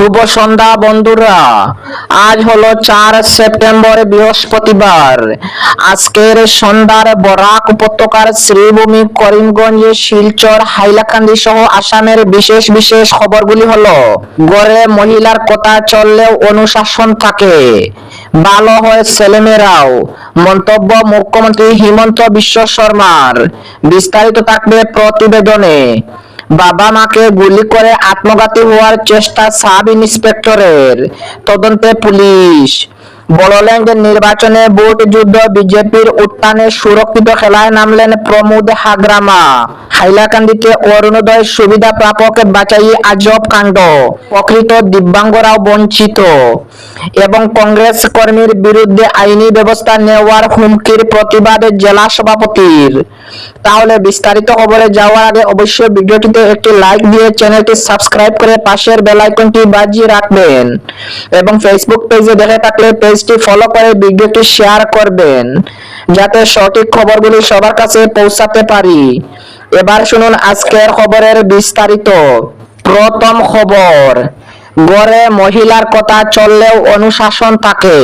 শুভ সন্ধ্যা, বন্ধুরা। আজ হলো চার সেপ্টেম্বর, বৃহস্পতিবার। আজকের সন্ধ্যার বরাক উপত্যকার শ্রীভূমি করিমগঞ্জ, শিলচর, হাইলাকান্দি সহ আসামের বিশেষ বিশেষ খবরগুলি হলো, গড়ে মহিলার কথা চললেও অনুশাসন থাকে, ভালো হয় ছেলেমেয়েরাও। মন্তব্য মুখ্যমন্ত্রী হিমন্ত বিশ্ব শর্মার। বিস্তারিত থাকবে প্রতিবেদনে। বাবা মাকে গুলি করে আত্মঘাতী হওয়ার চেষ্টা সাব ইন্সপেক্টরের তদন্তে পুলিশ বড়োল্যান্ড নির্বাচনে ভোট যুদ্ধ বিজেপির উত্থানে সুরক্ষিত খেলায় নামলেন প্রমোদ হাগ্রামা। হাইলাকান্দিতে অরুণোদয় সুবিধা প্রাপক বাঁচাই আজব কাণ্ড, প্রকৃত দিব্যাঙ্গরাও বঞ্চিত। এবং কংগ্রেস কর্মীর বিরুদ্ধে আইনি ব্যবস্থা নেওয়ার হুমকির প্রতিবাদে জেলা সভাপতির। তাহলে বিস্তারিত খবরে যাওয়ার আগে অবশ্যই ভিডিওটিতে একটি লাইক দিয়ে চ্যানেলটি সাবস্ক্রাইব করে পাশের বেল আইকনটি বাজিয়ে রাখবেন। এবং ফেসবুক পেজে দেখে থাকলে পেজটি ফলো করে ভিডিওটি শেয়ার করবেন, যাতে সঠিক খবরগুলি সবার কাছে পৌঁছাতে পারি। এবার শুনুন আজকের খবরের বিস্তারিত। প্রথম খবর, গড়ে মহিলার কথা চললেও অনুশাসন থাকে,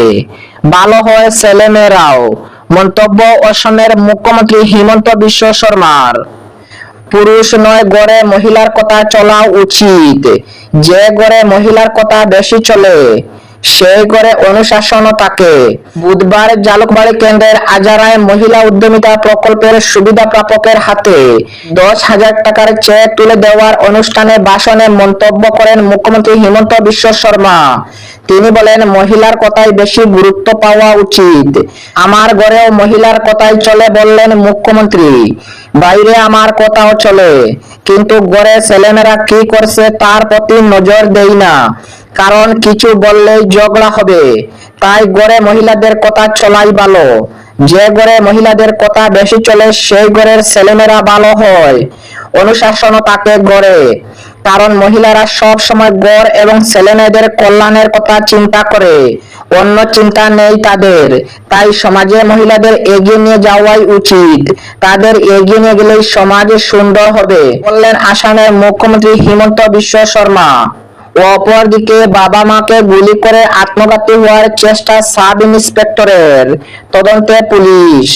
ভালো হয় ছেলেমেয়েরাও, মন্তব্য অসমের মুখ্যমন্ত্রী হিমন্ত বিশ্ব শর্মার। পুরুষ নয়, গড়ে মহিলার কথা চলা উচিত, যে গড়ে মহিলার কথা বেশি চলে সেই গড়ে অনুশাসনও বুধবার জালুকবাড়ি কেন্দ্রের আজারায় মহিলা উদ্যমিতা প্রকল্পের সুবিধা প্রাপকের হাতে দশ হাজার টাকার চেক তুলে দেওয়ার অনুষ্ঠানে মন্তব্য করেন মুখ্যমন্ত্রী হিমন্ত বিশ্ব শর্মা। তিনি বলেন, মহিলার কথাই বেশি গুরুত্ব পাওয়া উচিত। আমার ঘরেও মহিলার কথাই চলে বললেন মুখ্যমন্ত্রী। বাইরে আমার কথাও চলে। কিন্তু ঘরে ছেলেমেয়েরা কি করছে তার প্রতি নজর দেই না। কারণ কিছু বললেই ঝগড়া হবে। তাই গড়ে মহিলাদের কথা চলাই ভালো। যে ঘরে মহিলাদের কথা বেশি চলে, সেই ঘরের ছেলেমেয়েরা ভালো হয়। অনুশাসনও তাকে গড়ে। কারণ মহিলারা সব সময় গড় এবং ছেলেমেয়েদের কল্যাণের কথা চিন্তা করে। অন্য চিন্তা নেই তাদের। তাই সমাজে মহিলাদের এগিয়ে নিয়ে যাওয়াই উচিত। তাদের এগিয়ে নিয়ে গেলেই সমাজ সুন্দর হবে। বললেন আসামের মুখ্যমন্ত্রী হিমন্ত বিশ্ব শর্মা। অপরদিকে বাবা মাকে গুলি করে আত্মঘাতী হওয়ার চেষ্টা সাব ইন্সপেক্টরের তদন্তে পুলিশ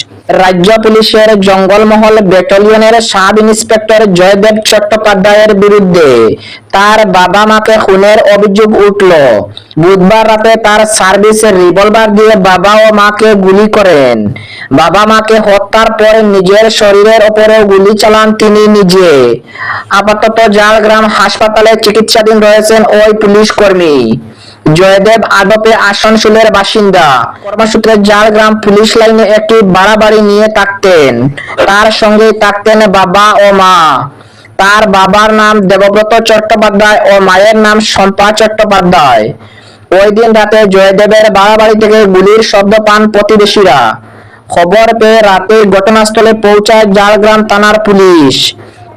রাজ্য পুলিশের জঙ্গলমহল ব্যাটালিয়নের সাব ইন্সপেক্টর জয়দেব চট্টোপাধ্যায়ের বিরুদ্ধে তার বাবা মাকে খুনের অভিযোগ উঠল। বুধবার রাতে তার সার্ভিসের রিভলভার দিয়ে বাবা ও মাকে গুলি করেন। বাবা মাকে হত্যার পর নিজের শরীরের ওপরেও গুলি চালান তিনি নিজে। আপাতত জালগ্রাম হাসপাতালে চিকিৎসাধীন রয়েছেন ওই পুলিশ কর্মী। জয়দেব আদপে আসানসোলের বাসিন্দা। কর্মসূত্রে ঝাড়গ্রাম পুলিশ লাইনে একটি বাড়াবাড়ি নিয়ে থাকতেন। তার সঙ্গে থাকতেন বাবা ও মা। তার বাবার নাম দেবব্রত চট্টোপাধ্যায় ও মায়ের নাম শম্পা চট্টোপাধ্যায়। ওই দিন রাতে জয়দেবের বাড়াবাড়ি থেকে গুলির শব্দ পান প্রতিবেশীরা। খবর পেয়ে রাতে ঘটনাস্থলে পৌঁছায় ঝাড়গ্রাম থানার পুলিশ।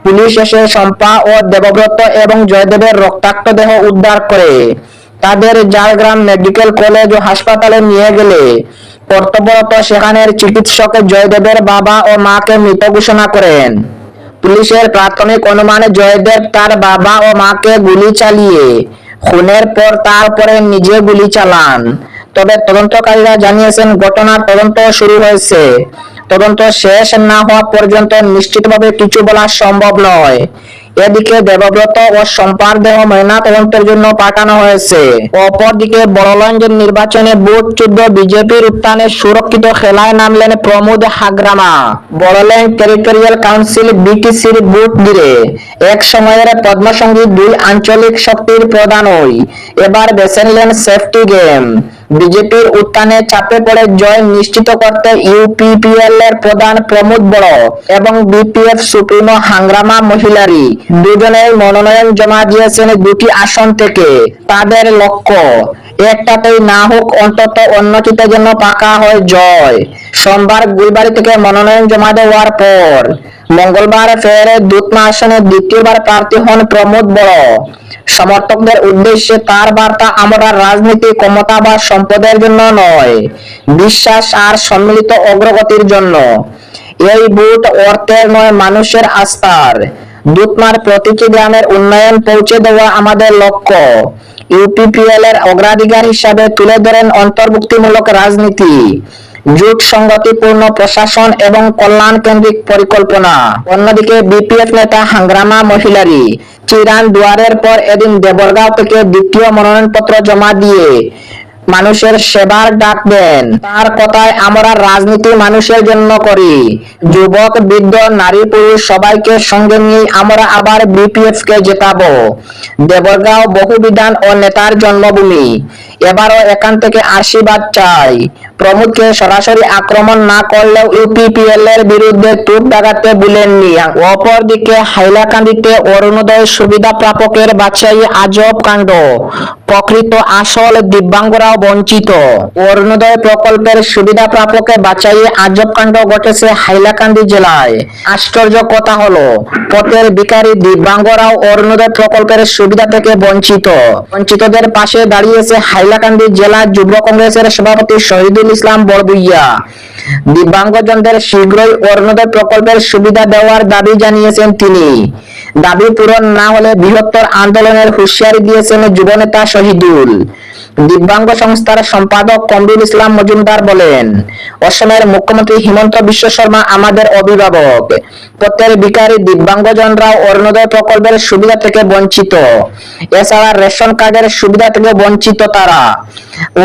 পুলিশ এসে শম্পা ও দেবব্রত এবং জয়দেবের রক্তাক্ত দেহ উদ্ধার করে। তাদের ঝাড়গ্রাম মেডিকেল কলেজ ও হাসপাতালে নিয়ে গেলে কর্তব্যরত সেখানের চিকিৎসক জয়দেবের বাবা ও মাকে মৃত ঘোষণা করেন। পুলিশের প্রাথমিক অনুমানে জয়দেব তার বাবা ও মাকে গুলি চালিয়ে খুনের পর তারপরে নিজে গুলি চালান। তবে তদন্তকারীরা জানিয়েছেন, ঘটনার তদন্ত শুরু হয়েছে। তদন্ত শেষ না হওয়া পর্যন্ত নিশ্চিতভাবে কিছু বলা সম্ভব নয়। এদিকে দেবব্রত ও সম্পার দেহ ময়না তদন্তের জন্য পাঠানো হয়েছে। অপরদিকে বড়লঞ্জের নির্বাচনে ভোট যুদ্ধ বিজেপির উত্থানে সুরক্ষিত খেলায় নামলেন প্রমোদ হাগ্রামা। বড়ল্যান্ড টেরিটোরিয়াল কাউন্সিল বিটিসির ভোট ঘিরে এক সময়ের পদ্মসঙ্গী দুই আঞ্চলিক শক্তির প্রধানই। এবার বেছে নিলেন সেফটি গেম। বিজেপির উত্থানে চাপে পড়ে জয় নিশ্চিত করতে ইউপিপিএল এর প্রধান প্রমোদ বড় এবং বিপিএফ সুপ্রিমো হাংরামা মহিলারি দুজনের মনোনয়ন জমা দিয়েছেন দুটি আসন থেকে। তাদের লক্ষ্য একটাতেই না হোক, অন্তত অন্যটিতে যেন পাকা হয় জয় সোমবার গুলবাড়ি থেকে মনোনয়ন জমা দেওয়ার পর মঙ্গলবার ফের দুতমা আসনে দ্বিতীয়বার প্রার্থী হন প্রমোদ বড়। সমর্থকদের উদ্দেশ্যে তার বার্তা আমরা রাজনীতি, ক্ষমতা বা সম্পদের জন্য নয়, বিশ্বাস আর সম্মিলিত অগ্রগতির জন্য। এই ভোট অর্থের নয়, মানুষের আস্থার। দুধমার প্রতিটি গ্রামের উন্নয়ন পৌঁছে দেওয়া আমাদের লক্ষ্য। ইউপিপিএল এর অগ্রাধিকার হিসাবে তুলে ধরেন অন্তর্ভুক্তিমূলক রাজনীতি। জোট সংগতিপূর্ণ প্রশাসন এবং কল্যাণ কেন্দ্রিক পরিকল্পনা। অন্যদিকে বিপিএফ নেতা হাঙ্গ্রামা মহিলারি চিরান দুয়ারের পর এদিন দেবরগাঁও থেকে দ্বিতীয় মনোনয়নপত্র জমা দিয়ে মানুষের সেবার ডাক দেন। তার কথায় আমরা রাজনীতি মানুষের জন্য করি। যুবক, বৃদ্ধ, নারী, পুরুষ সবাইকে সঙ্গে নিয়ে আমরা আবার বিপিএফ কে জেতাবো। দেবরগাঁও বহুবিধান ও নেতার জন্মভূমি। এবারও এখান থেকে আশীর্বাদ চাই। প্রমোদকে সরাসরি আক্রমণ না করলেও ইউপিপিএল এর বিরুদ্ধে তুপ দাগাতে ভুলেননি। অপরদিকে হাইলাকান্দিতে অরুণোদয় সুবিধা প্রাপকের বাছাই আজব কাণ্ড। প্রকৃত আসল দিব্যাঙ্গরাও বঞ্চিত। অরুণোদয় প্রকল্পের সুবিধা প্রাপকের বাছাইয়ে আজব কাণ্ড ঘটেছে হাইলাকান্দি জেলায়। আশ্চর্য কথা হলো, পথের ভিখারি দিব্যাঙ্গরাও অরুণোদয় প্রকল্পের সুবিধা থেকে বঞ্চিত। বঞ্চিতদের পাশে দাঁড়িয়েছে হাইলাকান্দি জেলা যুব কংগ্রেসের সভাপতি শহীদুল ইসলাম বড়বুইয়া দিব্যাঙ্গজনদের শীঘ্রই অরুণোদয় প্রকল্পের সুবিধা দেওয়ার দাবি জানিয়েছেন তিনি। দাবি পূরণ না হলে বৃহত্তর আন্দোলনের হুঁশিয়ারি দিয়েছেন যুবনেতা শহীদুল। দিব্যাঙ্গ সংস্থার সম্পাদক কমরুল ইসলাম মজুমদার বলেন, অসমের মুখ্যমন্ত্রী হিমন্ত বিশ্ব শর্মা আমাদের অভিভাবক। প্রত্যেক বিকারী দিব্যাঙ্গজনরাও অরুণোদয় প্রকল্পের সুবিধা থেকে বঞ্চিত। এছাড়া রেশন কার্ডের সুবিধা থেকে বঞ্চিত তারা।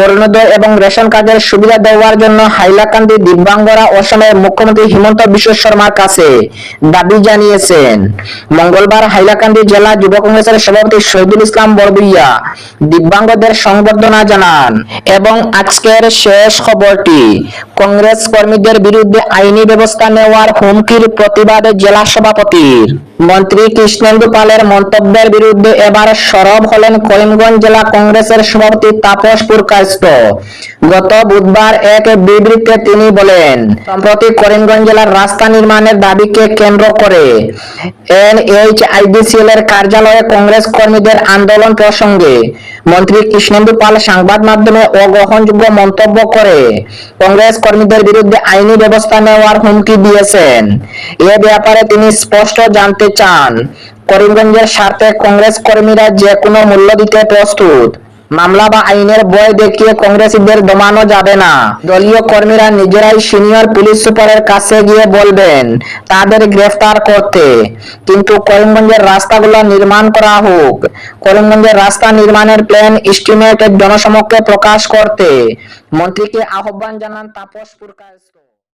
অরুণোদয় এবং রেশন কার্ডের সুবিধা দেওয়ার জন্য হাইলাকান্দি, দিব্যাঙ্গরা অসমের মুখ্যমন্ত্রী হিমন্ত বিশ্ব শর্মার কাছে দাবি জানিয়েছেন। মঙ্গলবার হাইলাকান্দি জেলা যুব কংগ্রেসের সভাপতি শহীদুল ইসলাম বড়বুইয়া দিব্যাঙ্গদের সংবর্ধনা জানান এবং আজকের শেষ খবরটি, কংগ্রেস কর্মীদের বিরুদ্ধে আইনি ব্যবস্থা নেওয়ার হুমকির প্রতিবাদে জেলা সভাপতির। মন্ত্রী কৃষ্ণেন্দু পালের মন্তব্যের বিরুদ্ধে এবার সরব হলেন করিমগঞ্জ জেলা কংগ্রেসের সভাপতি তাপস পুরকায়স্থ গত বুধবার এক বিবৃতিতে তিনি বলেন, সম্প্রতি করিমগঞ্জ জেলার রাস্তা নির্মাণের দাবিকে কেন্দ্র করে এনএইচআইডিসিএল এর কার্যালয়ে কংগ্রেস কর্মীদের আন্দোলন প্রসঙ্গে মন্ত্রী কৃষ্ণেন্দু পাল সংবাদ মাধ্যমে অগ্রহণযোগ্য মন্তব্য করে কংগ্রেস কর্মীদের বিরুদ্ধে আইনি ব্যবস্থা নেওয়ার হুমকি দিয়েছেন। এ ব্যাপারে তিনি স্পষ্ট জানতে চান, করিমগঞ্জের স্বার্থে কংগ্রেস কর্মীরা যে কোনো মূল্য দিতে প্রস্তুত। মামলা বা আইনের বয় দেখিয়ে কংগ্রেসীদের দমানো যাবে না। দলীয় কর্মীরা নিজেরাই সিনিয়র পুলিশ সুপারের কাছে গিয়ে বলবেন, তাদের গ্রেফতার করতে। কিন্তু করিমগঞ্জের রাস্তাগুলো নির্মাণ করা হোক। করিমগঞ্জের রাস্তা নির্মাণের প্ল্যান এস্টিমেট জনসমক্ষে প্রকাশ করতে। মন্ত্রীকে আহ্বান জানান তাপস পুরকায়স্থ।